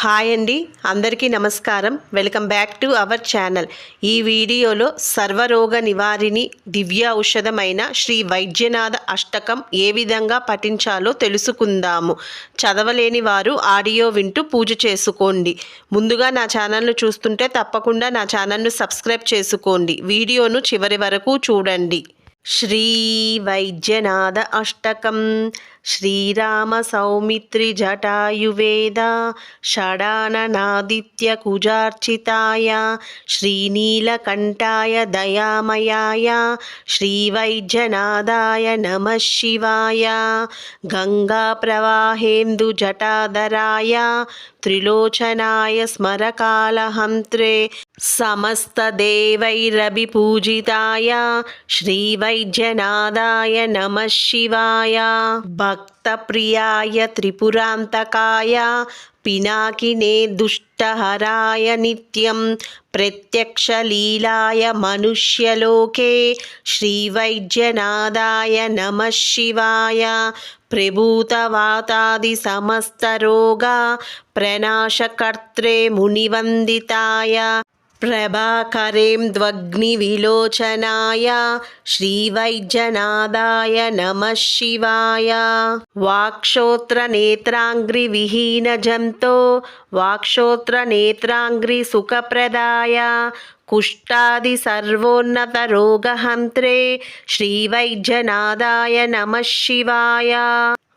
Hi అండి. అందరికీ నమస్కారం. Welcome back to our channel. ఈ వీడియోలో సర్వరోగ నివారిణి దివ్య ఔషధమైన శ్రీ వైద్యనాథ అష్టకం ఏ విధంగా పఠించాలో తెలుసుకుందాము. చదవలేని వారు ఆడియో వింటూ పూజ చేసుకోండి. ముందుగా నా ఛానల్ను చూస్తుంటే తప్పకుండా నా ఛానల్ను సబ్స్క్రైబ్ చేసుకోండి. వీడియోను చివరి వరకు చూడండి. శ్రీ వైద్యనాథ అష్టకం శ్రీరామ సౌమిత్రి జటాయువేద షడాననాదిత్య కుజార్చితాయ శ్రీనీలకంఠాయ దయామయాయ శ్రీవైద్యనాథాయ నమ శివాయ గంగా ప్రవాహేందు జటాధరాయ త్రిలోచనాయ భక్తప్రియాయ త్రిపురాంతకాయ పినాకినే దుష్టహరాయ నిత్యం ప్రత్యక్షలీలాయ మనుష్యలోకే శ్రీవైద్యనాథాయ నమ శివాయ ప్రభూతవాతాది సమస్తరోగా ప్రణాశకర్త్రే మునివందితాయ भाकरें द्वग्निविलोचनाय श्रीवैज्यनादाय नमः शिवाय। वाक्क्षोत्रनेत्राङ्घ्रिविहीनजन्तो वाक्क्षोत्रनेत्राङ्घ्रिसुखप्रदाय कुष्ठादिसर्वोन्नतरोगहन्त्रे श्रीवैज्यनादाय नमः शिवाय।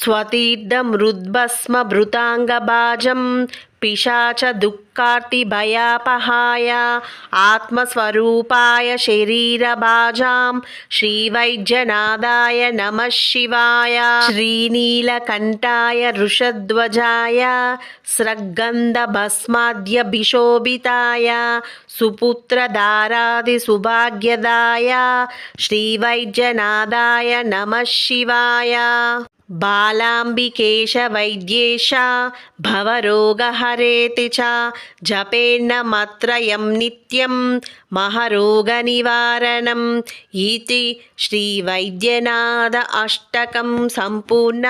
स्वतीर्थमृद्भस्मभृताङ्गभाजं पिशाचदुःखार्तिभयापहाय आत्मस्वरूपाय शरीरभाजां श्रीवैद्यनादाय नमः शिवाय श्रीनीलकण्ठाय ऋषध्वजाय स्रग्गन्धभस्माद्यभिशोभिताय सुपुत्रदारादिसुभाग्यदाय श्रीवैद्यनादाय नमः शिवाय బాలాంబికేశ వైద్యేశ భవరోగహరేతి చ జపేన్నమత్రయం నిత్యం మహరోగ మహరోగనివారణం ఇతి శ్రీవైద్యనాథ అష్టకం సంపూర్ణ